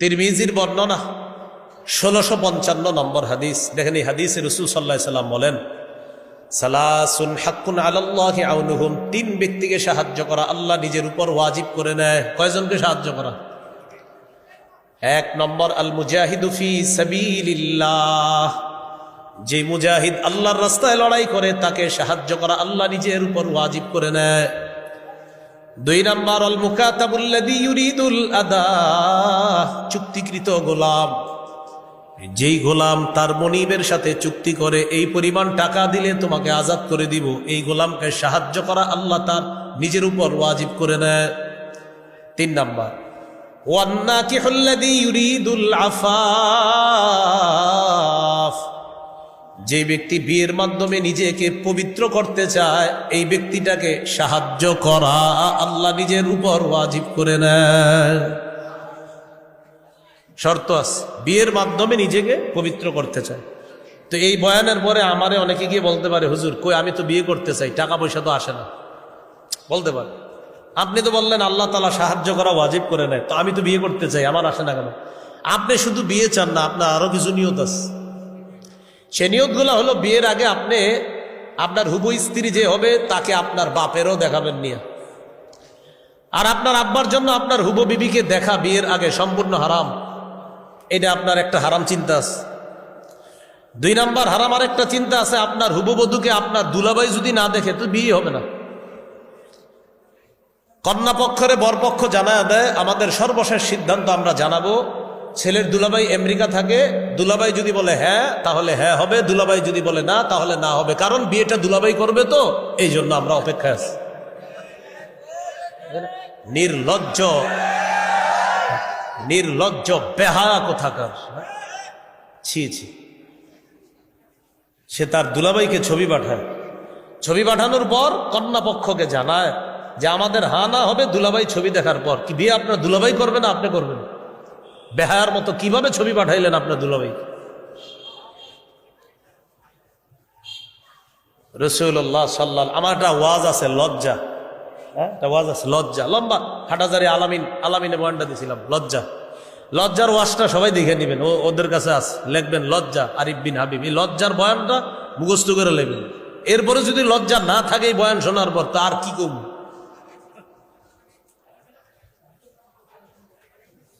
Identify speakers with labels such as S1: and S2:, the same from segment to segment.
S1: তিরমিজির বর্ণনা ষোলোশো পঞ্চান্ন নম্বর হাদিস। দেখেন এই হাদিসে রসুল সাল্লাহ সাল্লাম বলেন, সালাসুন হাক্কুন আলাল্লাহি আউনুহুম। তিন ব্যক্তিকে সাহায্য করা আল্লাহ নিজের উপর ওয়াজিব করে নেয়। কয়জনকে সাহায্য করা? এক নম্বর আল মুজাহিদুফি সাবিলিল্লাহ। যে মুজাহিদ আল্লাহর রাস্তায় লড়াই করে, তাকে সাহায্য করা আল্লাহ নিজের উপর ওয়াজিব করে নেয়। দুই নম্বর অল মুকাতাবুল্লাদি ইউরিদুল আদা, চুক্তিকৃত গোলাম। যেই গোলাম তার মনিবের সাথে চুক্তি করে, এই পরিমাণ টাকা দিলে তোমাকে আজাদ করে দিব। এই গোলামকে সাহায্য করা আল্লাহ তার নিজের উপর ওয়াজিব করে নেয়। তিন নাম্বার, ওয়ান্নাকিহুল্লাযী ইউরিদুল আফাফ যে ব্যক্তি বিয়ের মাধ্যমে নিজেকে পবিত্র করতে চায়, এই ব্যক্তিটাকে সাহায্য করা আল্লাহ নিজের উপর ওয়াজিব করে নেয়। শর্ত আছে, বিয়ের মাধ্যমে নিজেকে পবিত্র করতে চায়। তো এই বয়ানের পরে আমারে অনেকে গিয়ে বলতে পারে, হুজুর, কই আমি তো বিয়ে করতে চাই টাকা পয়সা তো আসে না। বলতে পারে। আপনি তো বললেন, আল্লাহ তালা সাহায্য করা ওয়াজিব করে নেয়। তো আমি তো বিয়ে করতে চাই, আমার আসে না কেন? আপনি শুধু বিয়ে চান না, আপনার আরও কিছু নিয়ত আছে। সে নিয়তগুলো হলো বিয়ের আগে আপনি আপনার হুবু স্ত্রী যে হবে, তাকে আপনার বাপেরও দেখাবেন নিয়ে। আর আপনার আব্বার জন্য আপনার হুবু বিবিকে দেখা বিয়ের আগে সম্পূর্ণ হারাম। এটা আপনার একটা হারাম চিন্তা আছে। দুই নাম্বার হারাম আর একটা চিন্তা আছে, আপনার হুবু বধূকে আপনার দুলাবাই যদি না দেখে, তো বিয়ে হবে না। কন্যা পক্ষরে বরপক্ষ জানায় দেয়, আমাদের সর্বশেষ সিদ্ধান্ত আমরা জানাব ছেলের দুলাবাই আমেরিকা থাকে দুলাবাই যদি বলে হ্যাঁ তাহলে হ্যাঁ হবে দুলাবাই যদি বলে না, তাহলে না হবে। কারণ বিয়েটা দুলাবাই করবে তো, এই জন্য আমরা অপেক্ষায় আছি। নির্লজ্জ নির্লজ্জ বেহায়া কোথাকার? ছি ছি। সে তার দুলাবাইকে ছবি পাঠায়। ছবি পাঠানোর পর কন্যা পক্ষকে জানায় যে, আমাদের হা না হবে দুলাবাই ছবি দেখার পর। কি বিয়ে আপনার দুলাবাই করবে না আপনি করবেন? বেহায়ার মতো কীভাবে ছবি পাঠাইলেন আপনার দুলাবাই রসুল্লাহ সাল্লাহ আমার একটা ওয়াজ আছে, লজ্জা। হ্যাঁ? একটা ওয়াজ আছে, লজ্জা। লম্বা, হাটাজারি আলামিন আলামিনে বয়ানটা দিয়েছিলাম লজ্জা। লজ্জার ওয়াজটা সবাই দেখে নেবেন, ও ওদের কাছে আস, লিখবেন, লজ্জা, আরিফ বিন হাবিব। এই লজ্জার বয়ানটা মুখস্থ করে লিখবেন। এরপরে যদি লজ্জা না থাকে এই বয়ান শোনার পর তার কি করব?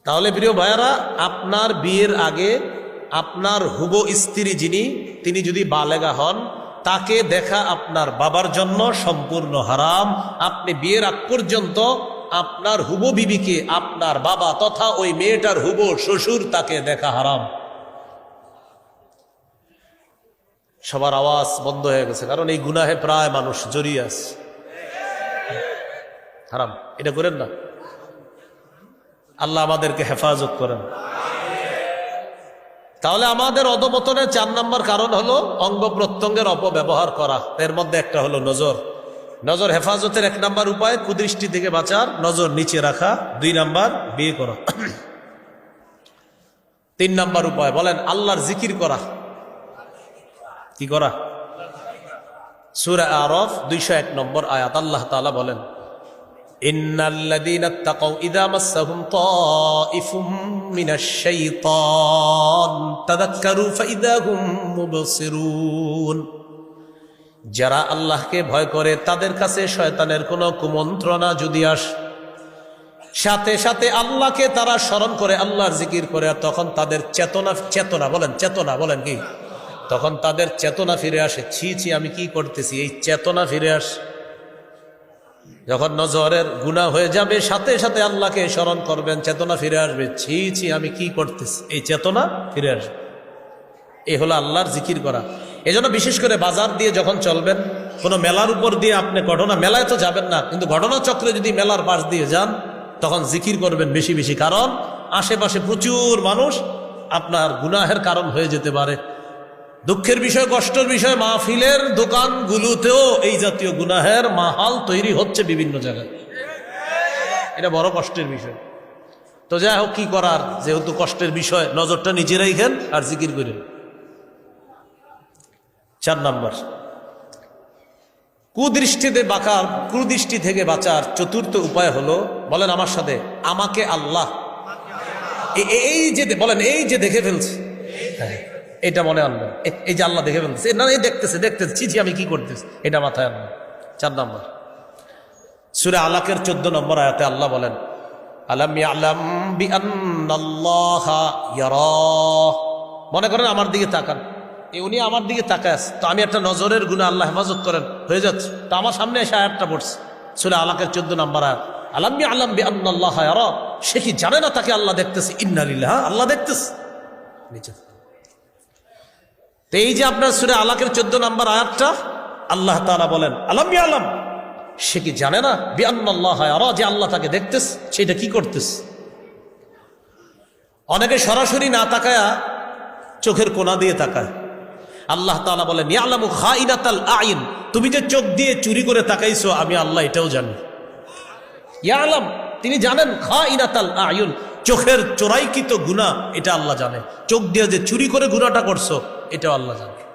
S1: তাহলে প্রিয় ভাইয়ারা, আপনার বিয়ের আগে আপনার হুব স্ত্রী যিনি, তিনি যদি বালেগা হন, তাকে দেখা আপনার বাবার জন্য সম্পূর্ণ হারাম। আপনি বিয়ের আগ পর্যন্ত আপনার হুব বিবিকে আপনার বাবা তথা ওই মেয়েটার হুব শ্বশুর তাকে দেখা হারাম। সবার আওয়াজ বন্ধ হয়ে গেছে, কারণ এই গুনাহে প্রায় মানুষ জড়িয়ে আছে। হারাম, এটা করেন না। আল্লাহ আমাদেরকে হেফাজত করেন। তাহলে আমাদের অধপতনের চার নম্বর কারণ হলো অঙ্গ প্রত্যঙ্গের অপব্যবহার করা। এর মধ্যে একটা হলো নজর। নজর হেফাজতের এক নম্বর উপায়, কুদৃষ্টি থেকে বাঁচার, নজর নিচে রাখা। দুই নাম্বার, বিয়ে করা। তিন নাম্বার উপায়, বলেন আল্লাহর জিকির করা। কি করা? সুরা আরফ দুইশো এক নম্বর আয়াত, আল্লাহ তালা বলেন যারা আল্লাহকে ভয় করে, তাদের কাছে শয়তানের কোন কুমন্ত্রণা যদি আস, সাথে সাথে আল্লাহকে তারা স্মরণ করে, আল্লাহর জিকির করে, আর তখন তাদের চেতনা চেতনা, বলেন চেতনা, বলেন কি? তখন তাদের চেতনা ফিরে আসে, ছি ছি, আমি কি করতেছি? এই চেতনা ফিরে আসে। যখন নজরের গুণা হয়ে যাবে, সাথে সাথে আল্লাহকে স্মরণ করবেন, চেতনা ফিরে আসবে। ছি ছি, আমি কি করতেছি? এই চেতনা ফিরে আসবে। এই হলো আল্লাহর জিকির করা। এই জন্য বিশেষ করে বাজার দিয়ে যখন চলবেন, কোনো মেলার উপর দিয়ে আপনি ঘটনা, মেলায় তো যাবেন না, কিন্তু ঘটনা চক্রে যদি মেলার পাশ দিয়ে যান, তখন জিকির করবেন বেশি বেশি। কারণ আশেপাশে প্রচুর মানুষ আপনার গুনাহের কারণ হয়ে যেতে পারে। দুঃখের বিষয় কষ্টের বিষয় মাহফিলের দোকানগুলোতেও এই জাতীয় গুনাহের মাহাল তৈরি হচ্ছে বিভিন্ন জায়গায়। এটা বড় কষ্টের বিষয়। তো যাই হোক কি করার? যেহেতু কষ্টের বিষয় নজরটা নিজেরাই খেন আর জিকির করেন। চার নাম্বার। কুদৃষ্টিতে বাঁকার কুদৃষ্টি থেকে বাঁচার চতুর্থ উপায় হলো বলেন আমার সাথে আমাকে আল্লাহ। এই যে বলেন এই যে দেখে ফেলছে। হ্যাঁ, এটা মনে আনবেন এই যে আল্লাহ দেখে ফেলছে এ, না এই দেখতেছে দেখতেছে। ছি আমি কি করতেছি? এটা মাথায় আনবেন চার নম্বর। সুরে আলাকের চোদ্দ নম্বর আয়াতে আল্লাহ বলেন ইয়ারা। মনে করেন আমার দিকে তাকান। উনি আমার দিকে তাকায় তো আমি একটা নজরের গুণে আল্লাহ হেফাজত করেন। হয়ে যাচ্ছে। তো আমার সামনে এসে আয়াতটা পড়ছে। সুরে আলাকের চোদ্দ নম্বর আয়াত, আলাম আলাম বিআন্নাল্লাহা ইয়ারা? সে কি জানে না তাকে আল্লাহ দেখতেছে? ইন্নালিল্লাহ আল্লাহ দেখতেছে। নিচে। তো এই যে আপনার সুরে আলাকের চোদ্দ নম্বর আয়াতটা, আল্লাহ তাআলা বলেন, আলাম আলম? সে কি জানে না? বিআন্নাল্লাহ ইয়ারা যে আল্লাহ তাকে দেখতেস, সেটা কি করতেস? অনেকে সরাসরি না তাকায়া চোখের কোনা দিয়ে তাকায়। আল্লাহ তাআলা বলেন, ইয়ালামু খাইনাতাল আইন, তুমি যে চোখ দিয়ে চুরি করে তাকাইছো, আমি আল্লাহ এটাও জানি। ইয়া ইয়ালাম, তিনি জানেন, খাইনাতাল আয়ুন চোখের চোরাইকৃত গুণা এটা আল্লাহ জানে। চোখ দিয়ে যে চুরি করে গুণাটা করছ, এটাও আল্লাহ জানে।